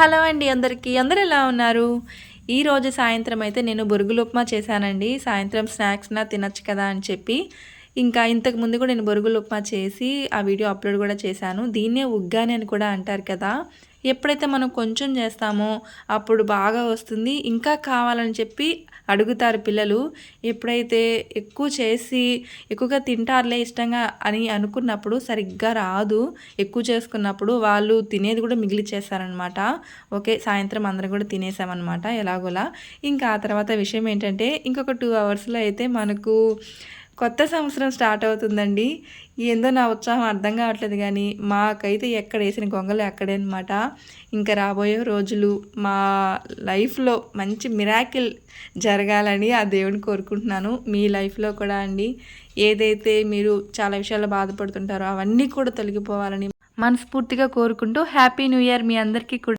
Hello అండి అందరికీ. అందరు ఎలా ఉన్నారు? ఈరోజు సాయంత్రం అయితే నేను బొరుగులు ఉప్మా చేశానండి. సాయంత్రం స్నాక్స్ నా తినచ్చు కదా అని చెప్పి. ఇంకా ఇంతకు ముందు కూడా నేను బొరుగులు ఉప్మా చేసి ఆ వీడియో అప్లోడ్ కూడా చేశాను. దీన్నే ఉగ్గాని అని కూడా అంటారు కదా. ఎప్పుడైతే మనం కొంచెం చేస్తామో అప్పుడు బాగా వస్తుంది. ఇంకా కావాలని చెప్పి అడుగుతారు పిల్లలు ఎప్పుడైతే ఎక్కువ చేసి ఎక్కువగా తింటారులే ఇష్టంగా అని అనుకున్నప్పుడు సరిగ్గా రాదు. ఎక్కువ చేసుకున్నప్పుడు వాళ్ళు తినేది కూడా మిగిలిచ్చేస్తారనమాట ఓకే సాయంత్రం అందరం కూడా తినేసామన్నమాట ఎలాగోలా. ఇంకా ఆ తర్వాత విషయం ఏంటంటే ఇంకొక టూ అవర్స్లో అయితే మనకు కొత్త సంవత్సరం స్టార్ట్ అవుతుందండి. ఏందో నా ఉత్సాహం అర్థం కావట్లేదు కానీ మాకైతే ఎక్కడ వేసిన గొంగలు అక్కడే అనమాట ఇంకా రాబోయే రోజులు మా లైఫ్లో మంచి మిరాకిల్ జరగాలని ఆ దేవుని కోరుకుంటున్నాను. మీ లైఫ్లో కూడా అండి. ఏదైతే మీరు చాలా విషయాల్లో బాధపడుతుంటారో అవన్నీ కూడా తొలగిపోవాలని మనస్ఫూర్తిగా కోరుకుంటూ హ్యాపీ న్యూ ఇయర్ మీ అందరికీ కూడా.